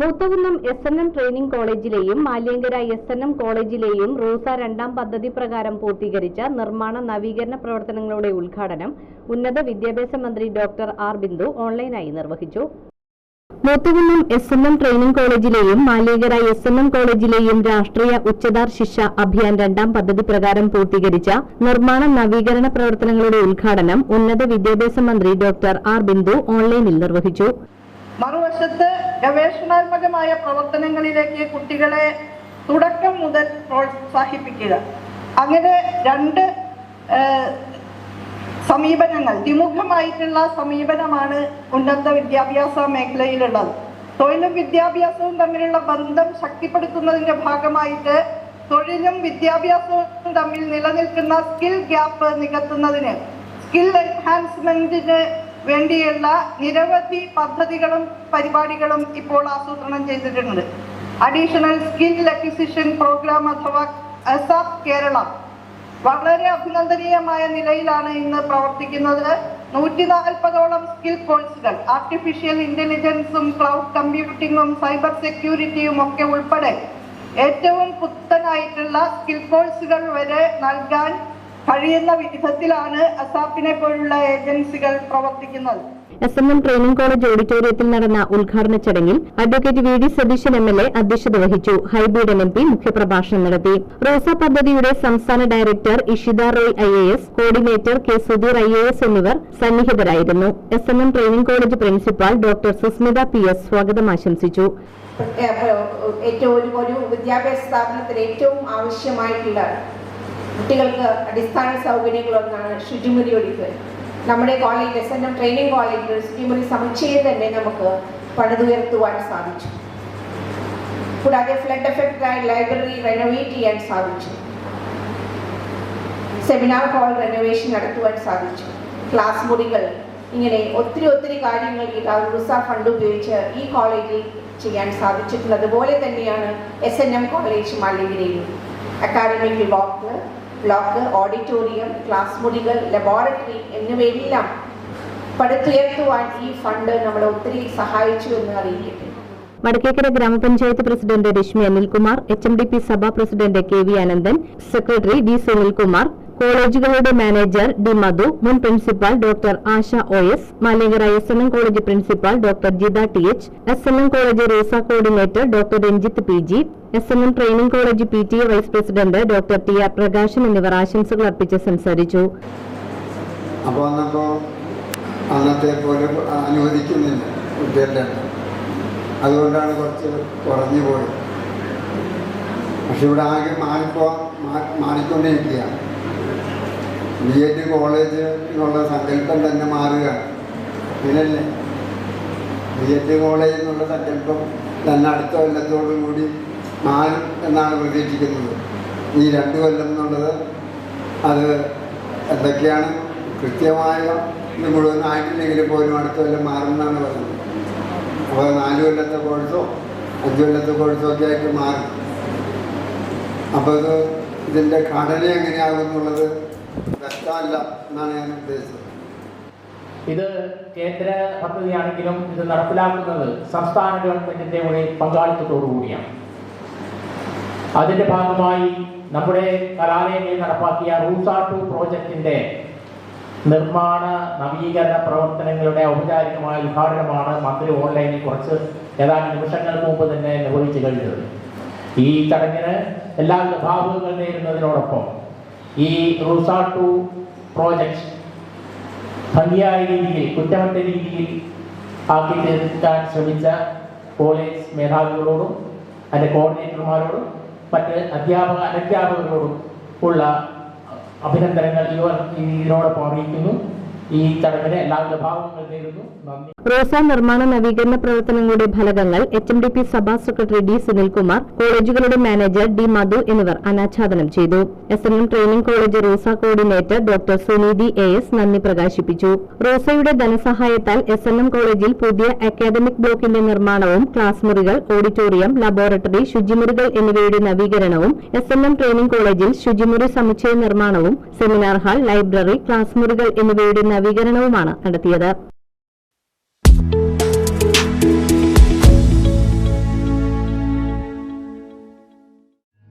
Moothakunnam S N M training കോളേജിലെയും Maliankara S N M കോളേജിലെയും റൂസ രണ്ടാം പദ്ധതി പ്രകാരം പൂർത്തീകരിച്ച നിർമ്മാണ നവീകരണ പ്രവർത്തനങ്ങളുടെ ഉദ്ഘാടനം ഉന്നത വിദ്യാഭ്യാസ മന്ത്രി ഡോക്ടർ ആർ ബിന്ദു ഓൺലൈനായി നിർവഹിച്ചു. Moothakunnam S N M training കോളേജിലെയും Maliankara S N M കോളേജിലെയും രാഷ്ട്രീയ ഉച്ചതാർ ശിക്ഷ അഭിയാൻ രണ്ടാം പദ്ധതി പ്രകാരം പൂർത്തീകരിച്ച നിർമ്മാണ നവീകരണ പ്രവർത്തനങ്ങളുടെ ഉദ്ഘാടനം ഉന്നത വിദ്യാഭ്യാസ മന്ത്രി ഡോക്ടർ ആർ ബിന്ദു ഓൺലൈനിൽ നിർവഹിച്ചു. മറുവശത്ത് ഗവേഷണാത്മകമായ പ്രവർത്തനങ്ങളിലേക്ക് കുട്ടികളെ തുടക്കം മുതൽ പ്രോത്സാഹിപ്പിക്കുക. അങ്ങനെ രണ്ട് സമീപനങ്ങൾ ദ്വിമുഖമായിട്ടുള്ള സമീപനമാണ് ഉന്നത വിദ്യാഭ്യാസ മേഖലയിലുള്ളത്. തൊഴിലും വിദ്യാഭ്യാസവും തമ്മിലുള്ള ബന്ധം ശക്തിപ്പെടുത്തുന്നതിന്റെ ഭാഗമായിട്ട് തൊഴിലും വിദ്യാഭ്യാസവും തമ്മിൽ നിലനിൽക്കുന്ന സ്കിൽ ഗ്യാപ്പ് നികത്തുന്നതിന് സ്കിൽ എൻഹാൻസ്മെന്റിന് വേണ്ടിയുള്ള നിരവധി പദ്ധതികളും പരിപാടികളും ഇപ്പോൾ ആസൂത്രണം ചെയ്തിട്ടുണ്ട്. അഡീഷണൽ സ്കിൽ അക്വിസിഷൻ പ്രോഗ്രാം അഥവാ അസാപ് കേരള വളരെ അഭിനന്ദനീയമായ നിലയിലാണ് ഇന്ന് പ്രവർത്തിക്കുന്നത്. നൂറ്റി നാൽപ്പതോളം സ്കിൽ കോഴ്സുകൾ ആർട്ടിഫിഷ്യൽ ഇന്റലിജൻസും ക്ലൗഡ് കമ്പ്യൂട്ടിങ്ങും സൈബർ സെക്യൂരിറ്റിയും ഒക്കെ ഉൾപ്പെടെ ഏറ്റവും പുത്തനായിട്ടുള്ള സ്കിൽ കോഴ്സുകൾ വരെ നൽകാൻ കഴിയുന്ന വിധത്തിലാണ് അസാപ്പിനെ പോലുള്ള ഏജൻസികൾ പ്രവർത്തിക്കുന്നത്. S M M training college ഓഡിറ്റോറിയത്തിൽ നടന്ന ഉദ്ഘാടന ചടങ്ങിൽ advocate V D Satheesan M L A അധ്യക്ഷത വഹിച്ചു. ഹൈബ്രിഡ് എം പി മുഖ്യപ്രഭാഷണം നടത്തി. റോസ പദ്ധതിയുടെ സംസ്ഥാന director Ishita Roy I A S coordinator K Sudheer I A S എന്നിവർ സന്നിഹിതരായിരുന്നു. S M M training college principal doctor Susmitha P S സ്വാഗതം ആശംസിച്ചു. ഏറ്റവും ഒരു ഒരു വിദ്യാഭ്യാസ സ്ഥാപനത്തിന് ഏറ്റവും ആവശ്യമായിട്ടുള്ള കുട്ടികൾക്ക് അടിസ്ഥാന സൗകര്യങ്ങളൊന്നാണ് ശുചിമുറി ഒഴിപ്പ് നമ്മുടെ college S N M training കോളേജിൽ ശുചിമുറി സമുച്ചയം തന്നെ നമുക്ക് പണിതുയർത്തുവാൻ സാധിച്ചു. കൂടാതെ ഫ്ലഡ് എഫക്റ്റായി ലൈബ്രറി റെനോവേറ്റ് ചെയ്യാൻ സാധിച്ചു. സെമിനാർ ഹാൾ റെനോവേഷൻ നടത്തുവാൻ സാധിച്ചു. ക്ലാസ് മുറികൾ ഇങ്ങനെ ഒത്തിരി ഒത്തിരി കാര്യങ്ങൾ ഈ റൂസ ഫണ്ട് ഉപയോഗിച്ച് ഈ കോളേജിൽ ചെയ്യാൻ സാധിച്ചിട്ടുണ്ട് അതുപോലെ തന്നെയാണ് S N M college മാലിന്യയിലും academic block block auditorium class മുറികൾ ലബോറട്ടറി എന്നിവയെല്ലാം പടുത്തുയർത്തുവാൻ ഈ ഫണ്ട് നമ്മളെ ഒത്തിരി സഹായിച്ചു എന്ന് അറിയിക്കട്ടെ. വടക്കേക്കര ഗ്രാമപഞ്ചായത്ത് president Reshmi Anilkumar H M D P Sabha president K V Anandan secretary D Sunilkumar കോളേജുകളുടെ manager D Madhu മുൻ principal doctor Asha O S Maliyankara S N M college principal doctor Jitha T H S N M college RUSA coordinator doctor Ranjith P G S N M training college P T A vice president doctor T R Prakashan എന്നിവർ ആശംസകൾ അർപ്പിച്ച് സംസാരിച്ചു. അപ്പോൾ അന്നത്തെ പോലെ അനുവദിക്കുന്നില്ല. അതുകൊണ്ടാണ് കുറച്ച് കുറഞ്ഞു പോയത്. പക്ഷെ ഇവിടെ ആകെ മാറിപ്പോ മാറിക്കൊണ്ടിരിക്കുകയാണ് ബി എഡ് കോളേജ് എന്നുള്ള സങ്കല്പം തന്നെ മാറുക അങ്ങനല്ലേ? ബി എഡ് കോളേജ് എന്നുള്ള സങ്കല്പം തന്നെ അടുത്ത കൊല്ലത്തോടും കൂടി മാറും എന്നാണ് പ്രതീക്ഷിക്കുന്നത്. ഈ രണ്ട് കൊല്ലം എന്നുള്ളത് അത് എന്തൊക്കെയാണ് കൃത്യമായ ഇത് മുഴുവൻ ആയിട്ടില്ലെങ്കിൽ പോലും അടുത്ത കൊല്ലം മാറുമെന്നാണ് പറയുന്നത്. അപ്പോൾ നാല് കൊല്ലത്തെ കോഴ്സോ അഞ്ച് കൊല്ലത്തെ കോഴ്സോ ഒക്കെ ആയിട്ട് മാറും. അപ്പോൾ ഇത് ഇതിന്റെ ഘടന എങ്ങനെയാകും എന്നുള്ളത് വ്യക്തമല്ല എന്നാണ് ഞാൻ ഉദ്ദേശിച്ചത്. ഇത് കേന്ദ്ര പദ്ധതിയാണെങ്കിലും ഇത് നടപ്പിലാക്കുന്നത് സംസ്ഥാന ഗവൺമെന്റിന്റെ കൂടെ പങ്കാളിത്തത്തോടു കൂടിയാണ്. അതിന്റെ ഭാഗമായി നമ്മുടെ കലാലയങ്ങളിൽ നടപ്പാക്കിയ റൂസാർ ടു പ്രോജക്റ്റിന്റെ നിർമ്മാണ നവീകരണ പ്രവർത്തനങ്ങളുടെ ഔപചാരികമായ ഉദ്ഘാടനമാണ് മന്ത്രി ഓൺലൈനിൽ കുറച്ച് ഏതാനും നിമിഷങ്ങൾക്ക് മുമ്പ് തന്നെ നിർവഹിച്ചു കഴിഞ്ഞത്. ഈ ചടങ്ങിന് എല്ലാ വിഭാഗങ്ങളും നേരുന്നതിനോടൊപ്പം ഈ റൂസ ടു പ്രോജക്റ്റ് ഭംഗിയായ രീതിയിൽ കുറ്റമറ്റ രീതിയിൽ ആക്കി തീർക്കാൻ ശ്രമിച്ച കോളേജ് മേധാവികളോടും അതിന്റെ കോർഡിനേറ്റർമാരോടും മറ്റ് അധ്യാപക അനധ്യാപകരോടും ഉള്ള അഭിനന്ദനങ്ങൾ ഇവർ ഇതിനോടൊപ്പം അറിയിക്കുന്നു. ഈ ചടങ്ങിന് എല്ലാവിധ ഭാവങ്ങൾ നേരുന്നു. നന്ദി. റോസ നിർമ്മാണ നവീകരണ പ്രവർത്തനങ്ങളുടെ ഫലകങ്ങൾ എച്ച് എം ഡി പി സഭാ സെക്രട്ടറി ഡി സുനിൽകുമാർ കോളേജുകളുടെ മാനേജർ ഡി മധു എന്നിവർ അനാച്ഛാദനം ചെയ്തു. S N M training college RUSA coordinator doctor Suneethi A S നന്ദി പ്രകാശിപ്പിച്ചു. റോസയുടെ ധനസഹായത്താൽ എസ് എൻ എം കോളേജിൽ പുതിയ അക്കാദമിക് ബ്ലോക്കിന്റെ നിർമ്മാണവും ക്ലാസ് മുറികൾ ഓഡിറ്റോറിയം ലബോറട്ടറി ശുചിമുറികൾ എന്നിവയുടെ നവീകരണവും എസ് എൻ എം ട്രെയിനിംഗ് കോളേജിൽ ശുചിമുറി സമുച്ചയ നിർമ്മാണവും സെമിനാർ ഹാൾ ലൈബ്രറി ക്ലാസ് മുറികൾ എന്നിവയുടെ നവീകരണവുമാണ് നടത്തിയത്.